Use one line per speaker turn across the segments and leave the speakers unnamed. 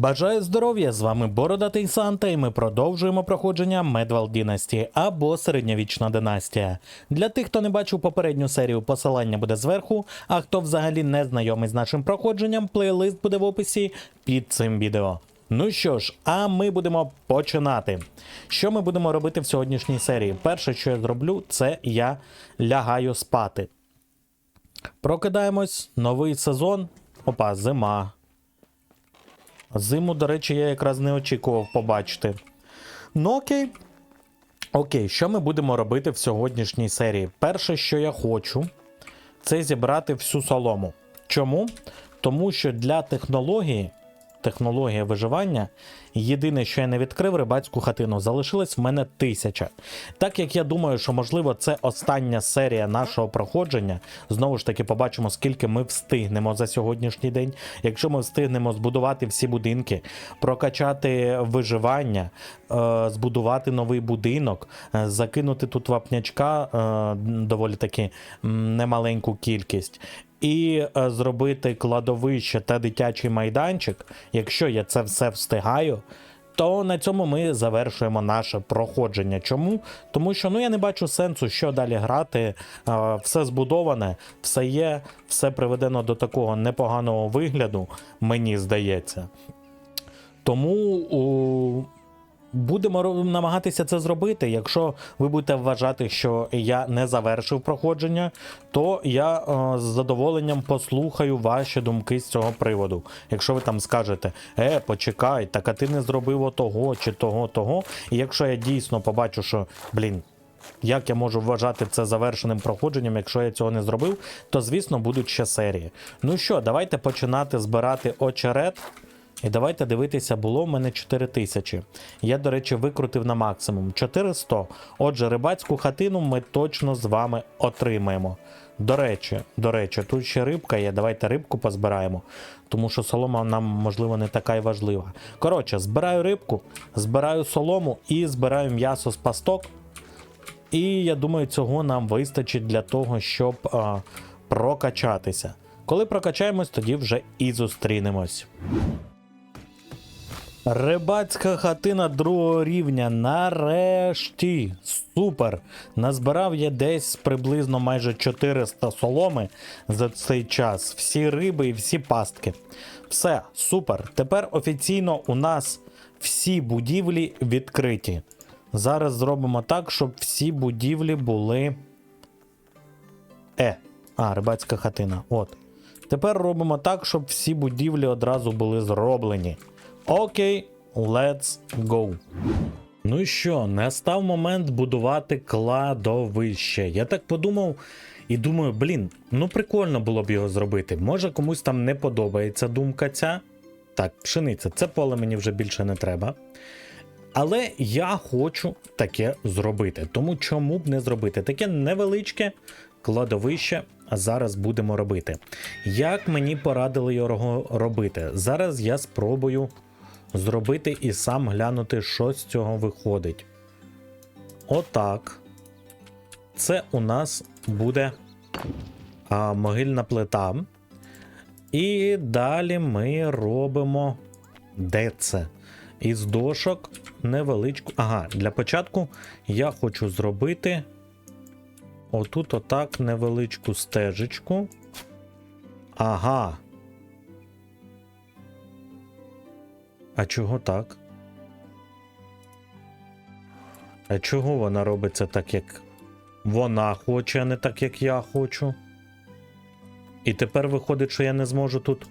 Бажаю здоров'я! З вами Бородатий Санта, і ми продовжуємо проходження Медвал Дінасті або Середньовічна династія. Для тих, хто не бачив попередню серію, посилання буде зверху. А хто взагалі не знайомий з нашим проходженням, плейлист буде в описі під цим відео. Ну що ж, а ми будемо починати. Що ми будемо робити в сьогоднішній серії? Перше, що я зроблю, це я лягаю спати. Прокидаємось, новий сезон. Опа, зима. Зиму, до речі, я якраз не очікував побачити. Ну окей. Окей, що ми будемо робити в сьогоднішній серії? Перше, що я хочу, це зібрати всю солому. Чому? Тому що для технології, технологія виживання, єдине, що я не відкрив рибацьку хатину, залишилось в мене тисяча. Так як я думаю, що можливо це остання серія нашого проходження. Знову ж таки, побачимо, скільки ми встигнемо за сьогоднішній день. Якщо ми встигнемо збудувати всі будинки, прокачати виживання, е, збудувати новий будинок, е, закинути тут вапнячка е, доволі таки немаленьку кількість. І е, зробити кладовище та дитячий майданчик, якщо я це все встигаю, то на цьому ми завершуємо наше проходження. Чому? Тому що ну я не бачу сенсу, що далі грати. Е, Все збудоване, все є, все приведено до такого непоганого вигляду, мені здається. Тому будемо намагатися це зробити. Якщо ви будете вважати, що я не завершив проходження, то я е, з задоволенням послухаю ваші думки з цього приводу. Якщо ви там скажете, е, почекай, так а ти не зробив отого чи того, того. І якщо я дійсно побачу, що блін. Як я можу вважати це завершеним проходженням, якщо я цього не зробив, то звісно будуть ще серії. Ну що, давайте починати збирати очерет. І давайте дивитися, було в мене 4 тисячі. Я, до речі, викрутив на максимум 400. Отже, рибацьку хатину ми точно з вами отримаємо. До речі, до речі, тут ще рибка є. Давайте рибку позбираємо, тому що солома нам, можливо, не така й важлива. Коротше, збираю рибку, збираю солому і збираю м'ясо з пасток. І я думаю, цього нам вистачить для того, щоб а, прокачатися. Коли прокачаємось, тоді вже і зустрінемось. Рибацька хатина другого рівня. Нарешті. Супер. Назбирав я десь приблизно майже 400 соломи за цей час. Всі риби і всі пастки. Все, супер. Тепер офіційно у нас всі будівлі відкриті. Зараз зробимо так, щоб всі будівлі були. Е. А, рибацька хатина. От. Тепер робимо так, щоб всі будівлі одразу були зроблені. Окей, let's go. Ну і що, настав момент будувати кладовище. Я так подумав і думаю, блін, ну прикольно було б його зробити. Може комусь там не подобається думка ця. Так, пшениця, це поле мені вже більше не треба. Але я хочу таке зробити. Тому чому б не зробити? Таке невеличке кладовище зараз будемо робити. Як мені порадили його робити? Зараз я спробую зробити і сам глянути, що з цього виходить. Отак. Це у нас буде а, могильна плита. І далі ми робимо. Де це? Із дошок невеличку. Ага, для початку я хочу зробити отут отак невеличку стежечку. Ага. А чого так? А чого вона робиться так, як вона хоче, а не так, як я хочу? І тепер виходить, що я не зможу тут.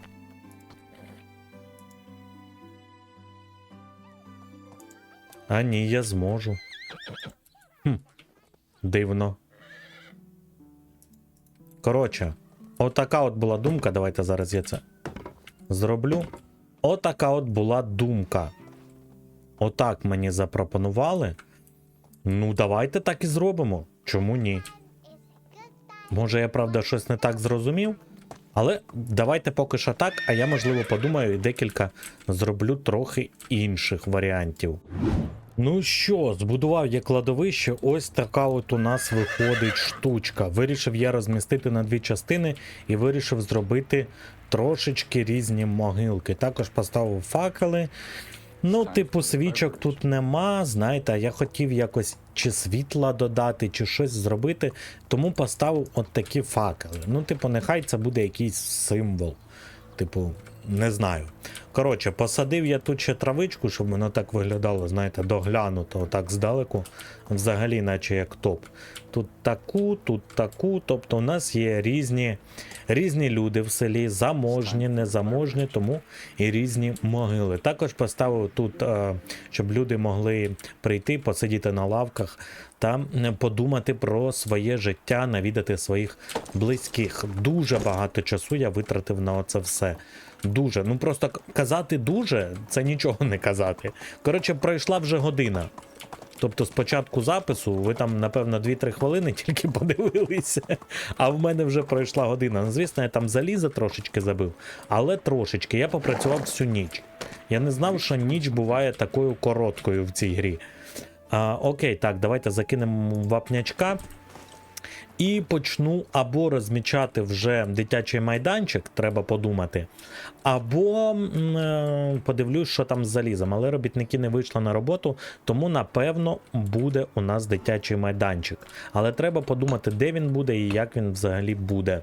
А ні, я зможу. Хм, Дивно. Коротше, отака от була думка. Давайте зараз я це зроблю. Отака от була думка. Отак мені запропонували. Ну, давайте так і зробимо. Чому ні? Може, я правда щось не так зрозумів. Але давайте поки що так, а я, можливо, подумаю і декілька зроблю трохи інших варіантів. Ну що, збудував я кладовище, ось така от у нас виходить штучка. Вирішив я розмістити на дві частини і вирішив зробити трошечки різні могилки. Також поставив факели. Ну, типу, свічок тут нема. Знаєте, а я хотів якось чи світла додати, чи щось зробити, тому поставив от такі факели. Ну, типу, нехай це буде якийсь символ. Типу, не знаю. Коротше, посадив я тут ще травичку, щоб воно так виглядало, знаєте, доглянуто, отак здалеку. Взагалі, наче як топ. Тут таку, тут таку. Тобто у нас є різні, різні люди в селі, заможні, незаможні, тому і різні могили. Також поставив тут, е, щоб люди могли прийти, посидіти на лавках та подумати про своє життя, навідати своїх близьких. Дуже багато часу я витратив на це все. Дуже. Ну просто казати дуже це нічого не казати. Коротше, пройшла вже година. Тобто з початку запису ви там, напевно, 2-3 хвилини тільки подивилися, а в мене вже пройшла година. Ну, звісно, я там заліза трошечки забив, але трошечки. Я попрацював всю ніч. Я не знав, що ніч буває такою короткою в цій грі. А, окей, так, давайте закинемо вапнячка. І почну або розмічати вже дитячий майданчик, треба подумати, або е, подивлюсь, що там з залізом. Але робітники не вийшли на роботу, тому напевно буде у нас дитячий майданчик. Але треба подумати, де він буде і як він взагалі буде.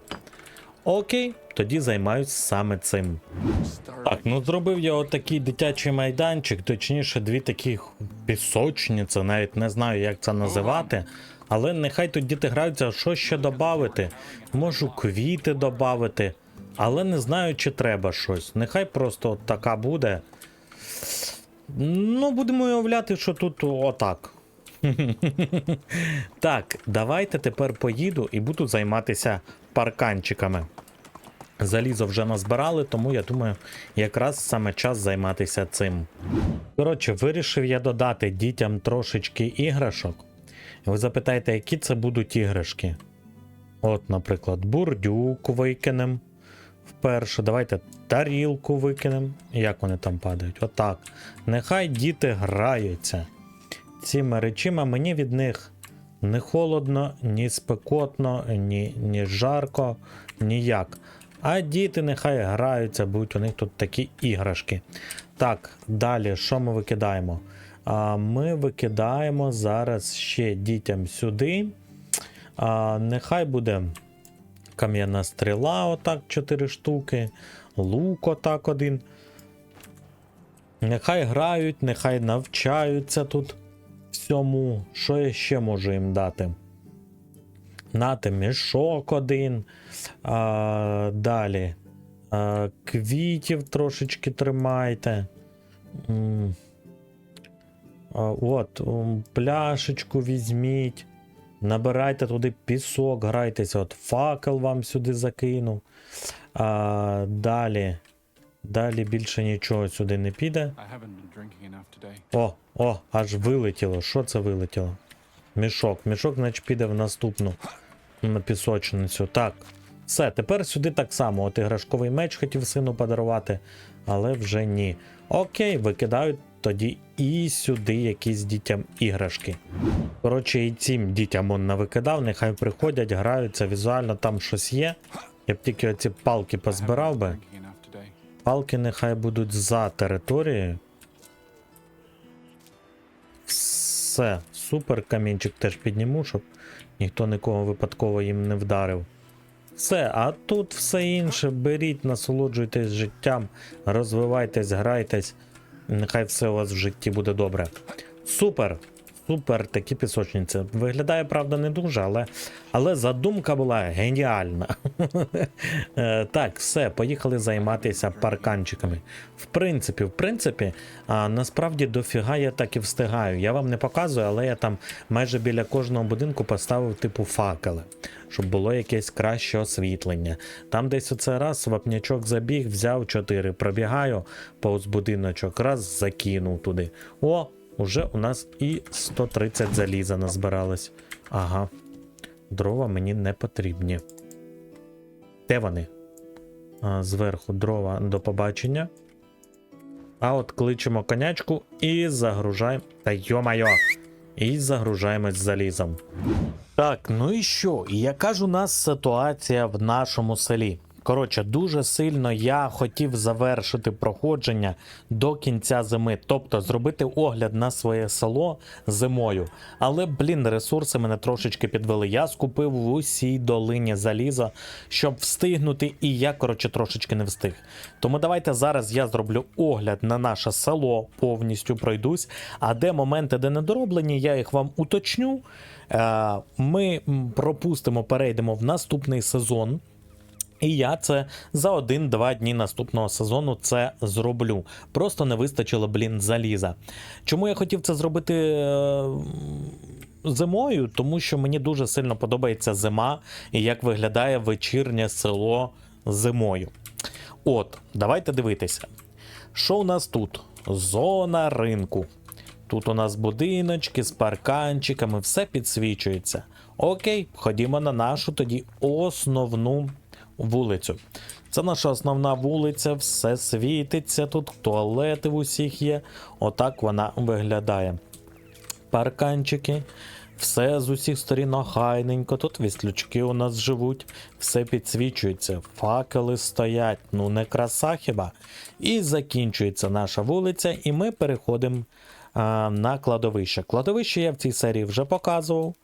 Окей, тоді займаюсь саме цим. Так, ну зробив я отакий дитячий майданчик, точніше, дві такі пісочниці, навіть не знаю, як це називати. Але нехай тут діти граються, що ще додати. Можу квіти додати, але не знаю, чи треба щось. Нехай просто така буде. Ну, будемо уявляти, що тут отак. так, давайте тепер поїду і буду займатися парканчиками. Залізо вже назбирали, тому я думаю, якраз саме час займатися цим. Коротше, вирішив я додати дітям трошечки іграшок. Ви запитаєте, які це будуть іграшки? От, наприклад, бурдюк викинем. Вперше, давайте тарілку викинем. Як вони там падають? Отак. Нехай діти граються. Цими речима мені від них не холодно, ні спекотно, ні, ні жарко, ніяк. А діти нехай граються, будуть у них тут такі іграшки. Так, далі, що ми викидаємо? А, ми викидаємо зараз ще дітям сюди. Нехай буде кам'яна стріла, отак, 4 штуки, лук, отак один. Нехай грають, нехай навчаються тут всьому. Що я ще можу їм дати? Нате мішок один. А, далі. А, квітів трошечки тримайте. От, пляшечку візьміть. Набирайте туди пісок, грайтеся. От факел вам сюди закину. А, далі. Далі більше нічого сюди не піде. О, о, аж вилетіло. Що це вилетіло? Мішок. Мішок, значить, піде в наступну на пісочницю. Так. Все, тепер сюди так само. От іграшковий меч хотів сину подарувати, але вже ні. Окей, викидають тоді і сюди якісь дітям іграшки. Коротше, і цим дітям он навикидав, нехай приходять, граються, візуально там щось є. Я б тільки оці палки позбирав би. Палки нехай будуть за територією. Все, супер камінчик теж підніму, щоб ніхто нікого випадково їм не вдарив. Все, а тут все інше. Беріть, насолоджуйтесь життям, розвивайтесь, грайтесь. Нехай все у вас в житті буде добре. Супер! Супер, такі пісочниці. Виглядає, правда, не дуже, але, але задумка була геніальна. Е, так, все, поїхали займатися парканчиками. В принципі, в принципі, а, насправді дофіга я так і встигаю. Я вам не показую, але я там майже біля кожного будинку поставив типу факели, щоб було якесь краще освітлення. Там десь оце раз вапнячок забіг, взяв 4, пробігаю повз будиночок, раз закинув туди. О, уже у нас і 130 заліза назбиралось. Ага. Дрова мені не потрібні. Де вони? А, зверху дрова до побачення. А от кличемо конячку і загружаємо. Та йо-майо! І загружаємось залізом. Так, ну і що? Яка ж у нас ситуація в нашому селі? Коротше, дуже сильно я хотів завершити проходження до кінця зими, тобто зробити огляд на своє село зимою. Але, блін, ресурси мене трошечки підвели. Я скупив в усій долині заліза, щоб встигнути, і я, коротше, трошечки не встиг. Тому давайте зараз я зроблю огляд на наше село, повністю пройдусь. А де моменти, де недороблені, я їх вам уточню. Е, Ми пропустимо, перейдемо в наступний сезон. І я це за один-два дні наступного сезону це зроблю. Просто не вистачило, блін, заліза. Чому я хотів це зробити е, зимою? Тому що мені дуже сильно подобається зима і як виглядає вечірнє село зимою. От, давайте дивитися. Що у нас тут? Зона ринку. Тут у нас будиночки з парканчиками, все підсвічується. Окей, ходімо на нашу тоді основну вулицю. Це наша основна вулиця, все світиться тут, туалети в усіх є. Отак вона виглядає. Парканчики, все з усіх сторін охайненько. Тут віслючки у нас живуть, все підсвічується, факели стоять, ну не краса хіба. І закінчується наша вулиця, і ми переходимо на кладовище. Кладовище я в цій серії вже показував.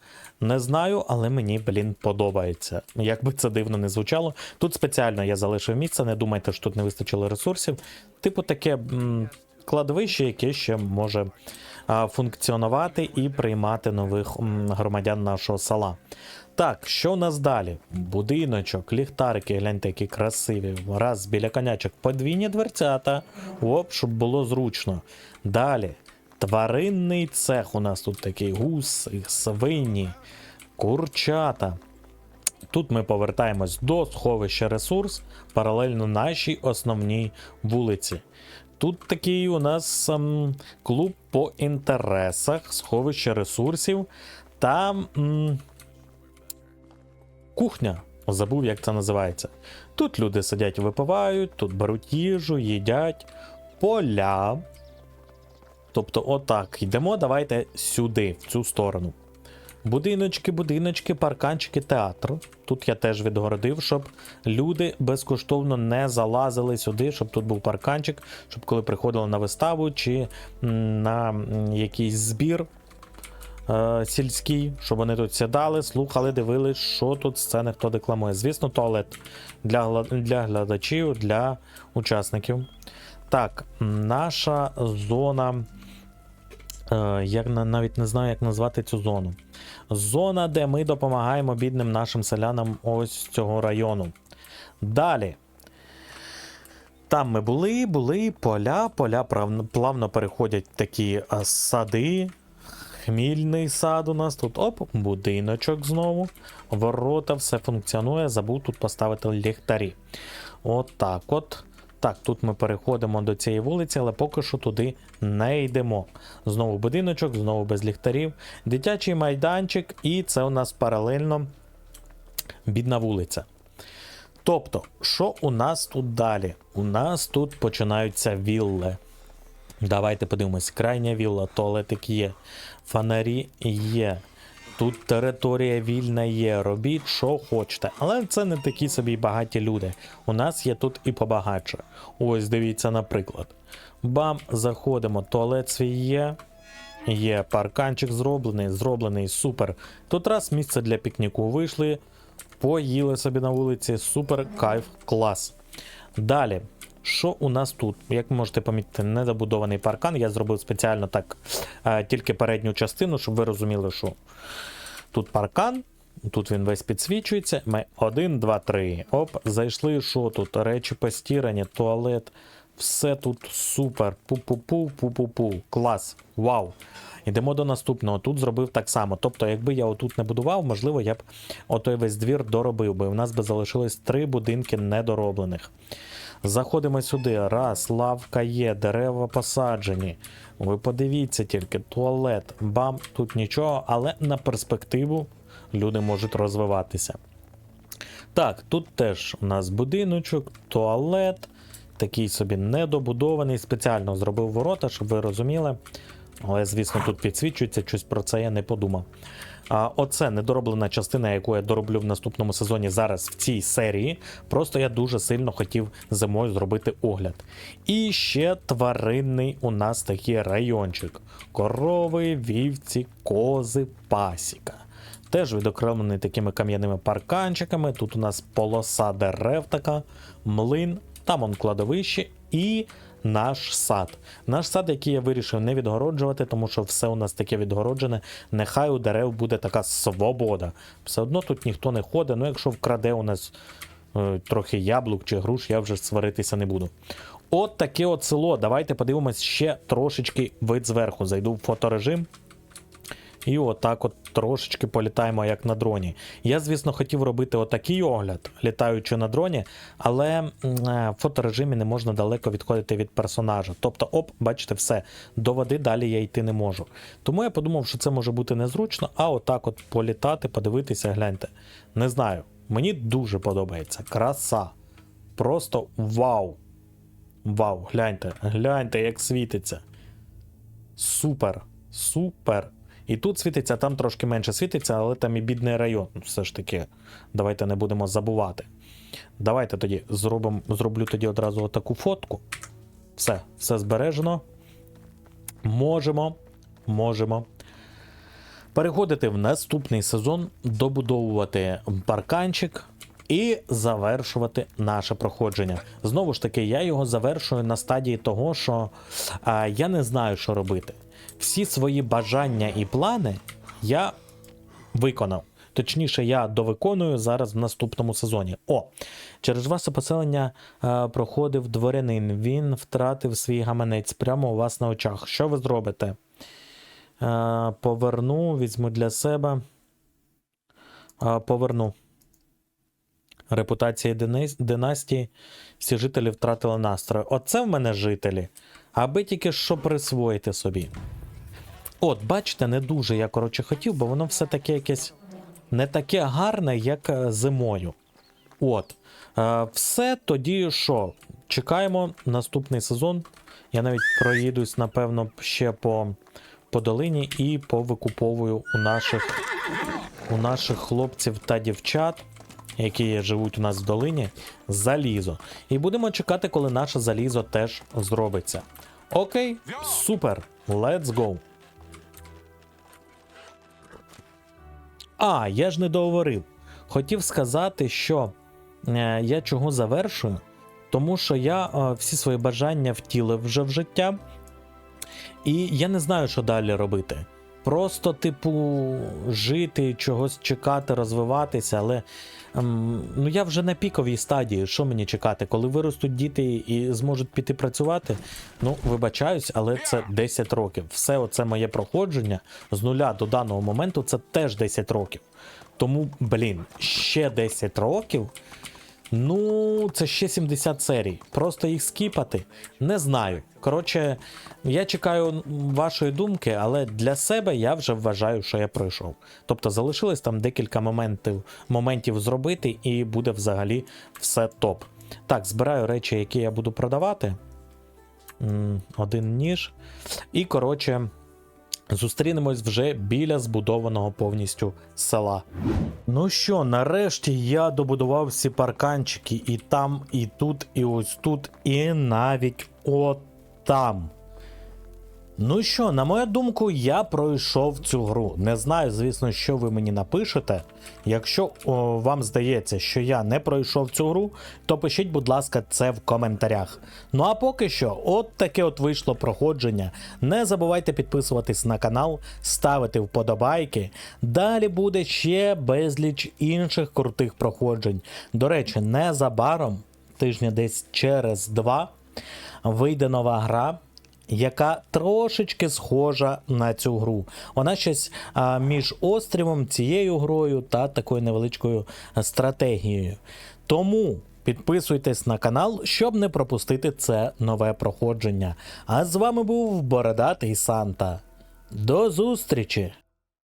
Не знаю, але мені, блін, подобається. Як би це дивно не звучало. Тут спеціально я залишив місце, не думайте, що тут не вистачило ресурсів. Типу таке м, кладовище, яке ще може а, функціонувати і приймати нових м, громадян нашого села. Так, що у нас далі? Будиночок, ліхтарики, гляньте, які красиві. Раз біля конячок, подвійні дверцята. Оп, щоб було зручно. Далі. Тваринний цех у нас тут такий гуси, свині, курчата. Тут ми повертаємось до сховища ресурс паралельно нашій основній вулиці. Тут такий у нас ем, клуб по інтересах, сховище ресурсів та м, кухня. Забув, як це називається. Тут люди сидять, випивають, тут беруть їжу, їдять, поля. Тобто, отак, йдемо, давайте сюди, в цю сторону. Будиночки, будиночки, парканчики, театр. Тут я теж відгородив, щоб люди безкоштовно не залазили сюди, щоб тут був парканчик, щоб коли приходили на виставу чи на якийсь збір е, сільський, щоб вони тут сідали, слухали, дивились, що тут сцени хто декламує. Звісно, туалет для, для глядачів, для учасників. Так, наша зона. Е, Я навіть не знаю, як назвати цю зону. Зона, де ми допомагаємо бідним нашим селянам ось цього району. Далі. Там ми були, були поля, поля плавно, переходять такі сади. Хмільний сад у нас тут. Оп, будиночок знову. Ворота, все функціонує. Забув тут поставити ліхтарі. От так от. Так, тут ми переходимо до цієї вулиці, але поки що туди не йдемо. Знову будиночок, знову без ліхтарів, дитячий майданчик, і це у нас паралельно бідна вулиця. Тобто, що у нас тут далі? У нас тут починаються вілли. Давайте подивимось. Крайня вілла, туалетик є, фонарі є. Тут територія вільна є, робіть, що хочете. Але це не такі собі багаті люди. У нас є тут і побагатше. Ось дивіться, наприклад. Бам, заходимо, туалет свій є. Є парканчик зроблений, зроблений супер. Тут раз місце для пікніку вийшли, поїли собі на вулиці, супер кайф, клас. Далі, що у нас тут? Як ви можете помітити, недобудований паркан. Я зробив спеціально так е, тільки передню частину, щоб ви розуміли, що тут паркан. Тут він весь підсвічується. Ми 1, 2, 3. Оп, зайшли. Що тут? Речі постірані, туалет. Все тут супер. Пу-пу-пу, пу-пу-пу. Клас. Вау. Йдемо до наступного. Тут зробив так само. Тобто, якби я отут не будував, можливо, я б отой весь двір доробив би. У нас би залишилось три будинки недороблених. Заходимо сюди. Раз, лавка є, дерева посаджені. Ви подивіться тільки, туалет, бам, тут нічого, але на перспективу люди можуть розвиватися. Так, тут теж у нас будиночок, туалет, такий собі недобудований, спеціально зробив ворота, щоб ви розуміли. Але, звісно, тут підсвічується, щось про це я не подумав. Оце недороблена частина, яку я дороблю в наступному сезоні зараз в цій серії. Просто я дуже сильно хотів зимою зробити огляд. І ще тваринний у нас такий райончик: корови, вівці, кози, пасіка. Теж відокремлений такими кам'яними парканчиками. Тут у нас полоса дерев така, млин, там он кладовище і наш сад. Наш сад, який я вирішив не відгороджувати, тому що все у нас таке відгороджене. Нехай у дерев буде така свобода. Все одно тут ніхто не ходить. Ну, якщо вкраде у нас е, трохи яблук чи груш, я вже сваритися не буду. От таке от село. Давайте подивимось ще трошечки вид зверху. Зайду в фоторежим. І отак от трошечки політаємо як на дроні. Я, звісно, хотів робити отакий огляд, літаючи на дроні, але е, в фоторежимі не можна далеко відходити від персонажа. Тобто, оп, бачите, все, до води далі я йти не можу. Тому я подумав, що це може бути незручно, а отак от політати, подивитися, гляньте. Не знаю, мені дуже подобається. Краса. Просто вау. Вау, гляньте, гляньте, як світиться. Супер, супер. І тут світиться, там трошки менше світиться, але там і бідний район. Все ж таки, давайте не будемо забувати. Давайте тоді зробимо, зроблю тоді одразу таку фотку. Все, все збережено. Можемо, можемо переходити в наступний сезон, добудовувати парканчик і завершувати наше проходження. Знову ж таки, я його завершую на стадії того, що а, я не знаю, що робити. Всі свої бажання і плани я виконав. Точніше, я довиконую зараз в наступному сезоні. О, через ваше поселення е, проходив дворянин. Він втратив свій гаманець прямо у вас на очах. Що ви зробите? Е, поверну, візьму для себе. Е, поверну. Репутація динас- династії. Всі жителі втратили настрою. Оце в мене жителі. Аби тільки що присвоїти собі. От, бачите, не дуже я коротше хотів, бо воно все таке якесь не таке гарне, як е, зимою. От. Е, все тоді що? Чекаємо наступний сезон. Я навіть проїдусь, напевно, ще по, по долині і повикуповую у наших, у наших хлопців та дівчат, які живуть у нас в долині, залізо. І будемо чекати, коли наше залізо теж зробиться. Окей, супер, let's go. А, я ж не договорив. Хотів сказати, що е, я чого завершую, тому що я е, всі свої бажання втілив вже в життя, і я не знаю, що далі робити. Просто, типу, жити, чогось чекати, розвиватися, але ем, ну я вже на піковій стадії. Що мені чекати? Коли виростуть діти і зможуть піти працювати? Ну, вибачаюсь, але це 10 років. Все оце моє проходження з нуля до даного моменту це теж 10 років. Тому, блін, ще 10 років. Ну, це ще 70 серій. Просто їх скіпати не знаю. Коротше, я чекаю вашої думки, але для себе я вже вважаю, що я пройшов. Тобто залишилось там декілька моментів, моментів зробити, і буде взагалі все топ. Так, збираю речі, які я буду продавати. Один ніж. І, коротше, зустрінемось вже біля збудованого повністю села. Ну що, нарешті я добудував всі парканчики і там, і тут, і ось тут, і навіть от там. Ну що, на мою думку, я пройшов цю гру. Не знаю, звісно, що ви мені напишете. Якщо о, вам здається, що я не пройшов цю гру, то пишіть, будь ласка, це в коментарях. Ну а поки що, от таке от вийшло проходження. Не забувайте підписуватись на канал, ставити вподобайки. Далі буде ще безліч інших крутих проходжень. До речі, незабаром, тижня десь через два, вийде нова гра яка трошечки схожа на цю гру. Вона щось а, між острівом, цією грою та такою невеличкою стратегією. Тому підписуйтесь на канал, щоб не пропустити це нове проходження. А з вами був Бородатий Санта. До зустрічі!